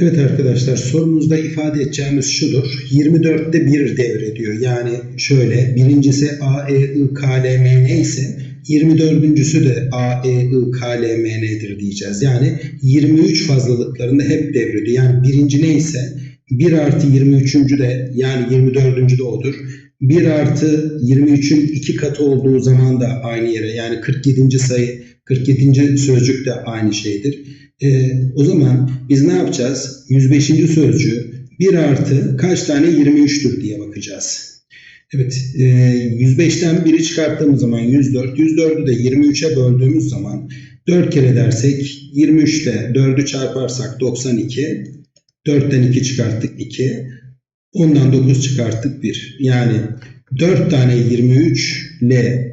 Evet arkadaşlar sorumuzda ifade edeceğimiz şudur. 24'te 1 devrediyor. Yani şöyle birincisi A, E, I, K, L, M, N ise 24. de A, E, I, K, L, M, N'dir diyeceğiz. Yani 23 fazlalıklarında hep devrediyor. Yani birinci neyse 1 artı 23. de yani 24. de odur. 1 artı 23'ün 2 katı olduğu zaman da aynı yere yani 47. sayı 47. sözcük de aynı şeydir. Ee, o zaman biz ne yapacağız? 105. sözcüğü 1 artı kaç tane 23'tür diye bakacağız. Evet, e, 105'ten 1'i çıkarttığımız zaman 104, 104'ü de 23'e böldüğümüz zaman 4 kere dersek 23 ile 4'ü çarparsak 92, 4'ten 2 çıkarttık 2, ondan 9 çıkarttık 1. Yani 4 tane 23 ile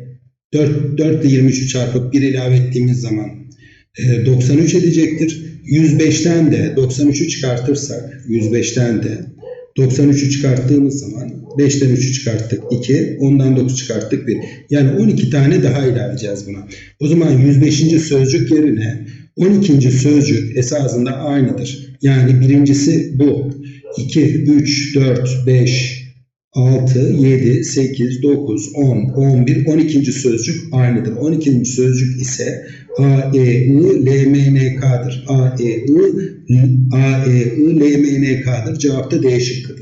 4, 4 ile 23'ü çarpıp 1 ilave ettiğimiz zaman e, 93 edecektir. 105'ten de 93'ü çıkartırsak 105'ten de 93'ü çıkarttığımız zaman 5'ten 3'ü çıkarttık 2, ondan 9 çıkarttık 1. Yani 12 tane daha ilave edeceğiz buna. O zaman 105. sözcük yerine 12. sözcük esasında aynıdır. Yani birincisi bu. 2, 3, 4, 5, 6, 7, 8, 9, 10, 11, 12. sözcük aynıdır. 12. sözcük ise A, E, I, L, M, N, K'dır. A, E, I, A, E, I, L, M, N, K'dır. Cevap da D şıkkı.